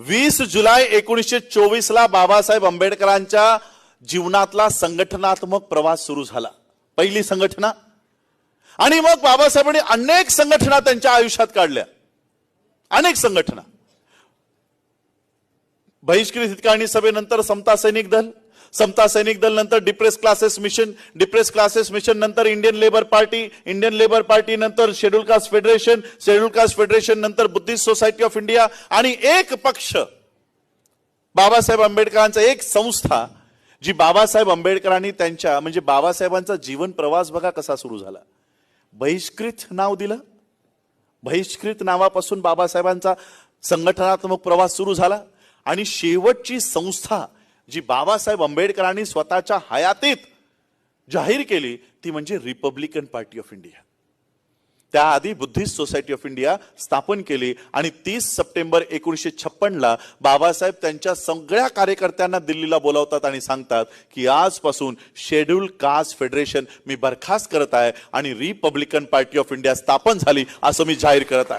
वीस जुलै एकोणीसशे चोवीस ला बाबासाहेब आंबेडकरांच्या जीवनातला संघटनात्मक प्रवास सुरू झाला. पहिली संघटना. आणि मग बाबासाहेबांनी अनेक संघटना त्यांच्या आयुष्यात काढल्या. अनेक संघटना. बहिष्कृत हितकारणी सभेनंतर समता सैनिक दल समता सैनिक दल नंतर Depressed Classes Mission Depressed Classes Mission नंतर Indian Labour Party Indian Labour Party नंतर Scheduled Caste Federation Scheduled Caste Federation नंतर बुद्धिस्ट सोसायटी ऑफ इंडिया आणि एक पक्ष बाबासाहेब आंबेडकरांचा एक संस्था जी बाबासाहेब आंबेडकरांनी त्यांच्या म्हणजे बाबासाहेबांचा जीवन प्रवास बघा कसा सुरू झाला. बहिष्कृत नाव दिलं. बहिष्कृत नावापासून बाबासाहेबांचा संघटनात्मक प्रवास सुरू झाला. आणि शेवटची संस्था जी बाबासाहेब आंबेडकरांनी स्वतःच्या हयातीत जाहीर केली ती म्हणजे रिपब्लिकन पार्टी ऑफ इंडिया त्याआधी बुद्धिस्ट सोसायटी ऑफ इंडिया स्थापन केली आणि तीस सप्टेंबर एकोणीसशे छप्पनला बाबासाहेब त्यांच्या सगळ्या कार्यकर्त्यांना दिल्लीला बोलावतात आणि सांगतात की आजपासून शेड्यूल कास्ट फेडरेशन मी बरखास्त करत आहे आणि रिपब्लिकन पार्टी ऑफ इंडिया स्थापन झाली असं मी जाहीर करत आहे.